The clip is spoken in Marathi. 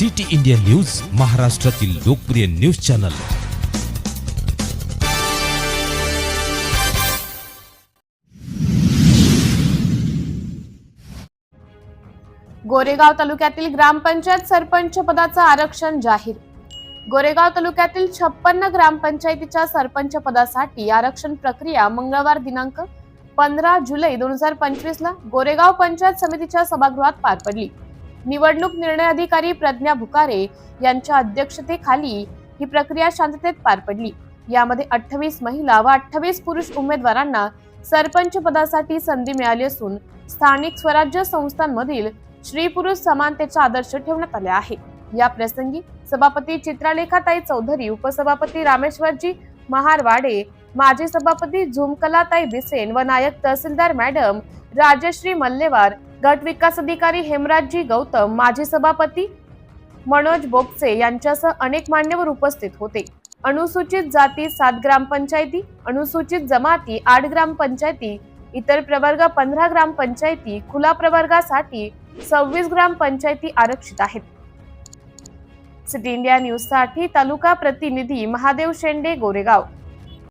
सिटी इंडिया न्यूज महाराष्ट्रातील लोकप्रिय न्यूज चॅनल. गोरेगाव तालुक्यातील ग्रामपंचायत सरपंच पदाचं आरक्षण जाहीर. गोरेगाव तालुक्यातील छप्पन्न ग्रामपंचायतीच्या सरपंच पदासाठी आरक्षण प्रक्रिया मंगळवार दिनांक पंधरा जुलै दोन हजार पंचवीस ला गोरेगाव पंचायत समितीच्या सभागृहात पार पडली. निवडणूक निर्णय अधिकारी प्रज्ञा भुकारे यांच्या अध्यक्षतेखाली ही प्रक्रिया शांततेत पार पडली. यामध्ये अठ्ठावीस महिला व अठ्ठावीस पुरुष उमेदवारांना सरपंच पदासाठी संधी मिळाली असून स्थानिक स्वराज्य संस्थांमधील स्त्री पुरुष समानतेचा आदर्श ठेवण्यात आले आहे. या प्रसंगी सभापती चित्रालेखाताई चौधरी उपसभापती रामेश्वरजी महारवाडे माजी सभापती झुमकलाताई बिसेन व नायक तहसीलदार मॅडम राजश्री मल्लेवार गट विकास अधिकारी हेमराजजी गौतम माजी सभापती मनोज बोपसे यांच्यासह अनेक मान्यवर उपस्थित होते. अनुसूचित जाती सात ग्रामपंचायती अनुसूचित जमाती आठ ग्रामपंचायती इतर प्रवर्ग पंधरा ग्रामपंचायती खुला प्रवर्गासाठी सव्वीस ग्रामपंचायती आरक्षित आहेत. सिटी इंडिया न्यूजसाठी तालुका प्रतिनिधी महादेव शेंडे गोरेगाव.